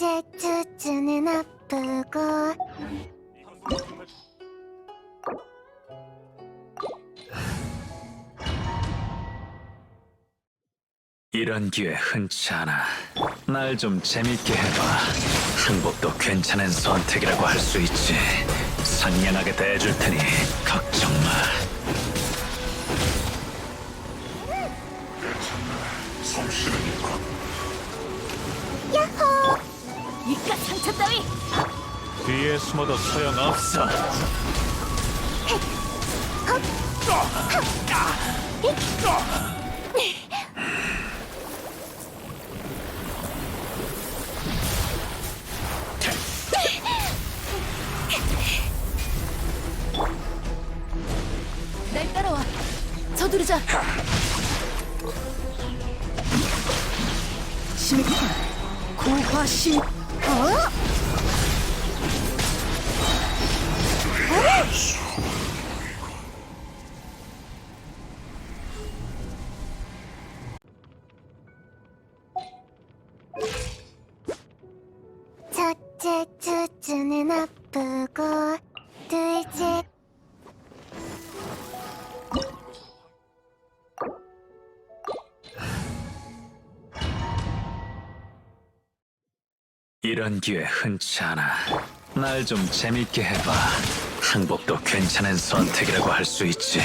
첫째 주주는 아프고 이런 기회 흔치 않아. 날 좀 재밌게 해봐. 항복도 괜찮은 선택이라고 할 수 있지. 상냥하게 대해줄 테니 걱정 마. 야호! 이깟 상처 따위! 뒤에 숨어도 소용없어. 날 따라와. 서두르자. 심했군 고화심 어? 첫째 주주는 아프고 둘째 이런 기회 흔치 않아. 날 좀 재밌게 해봐. 항복도 괜찮은 선택이라고 할 수 있지.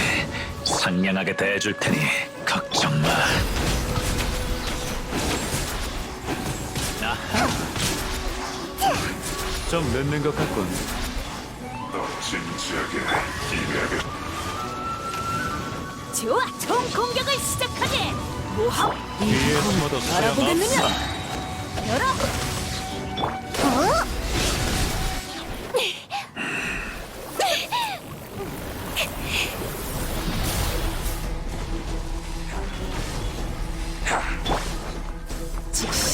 상냥하게 대해줄 테니 걱정 마. 아하. 좀 늦는 것 같군. 진지하게 이해하게 좋아 총 공격을 시작하지 모함 뒤에 숨어도 알아보겠느냐 소용없어. 열어 어?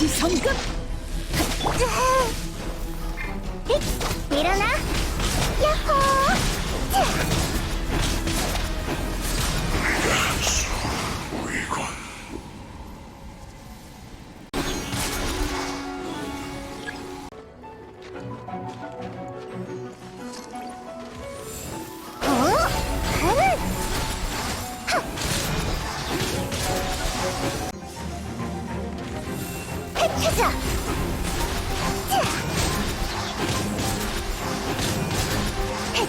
즉시 성급 힛! 일어나! 야호! 하! 흩어져! 자! 헷!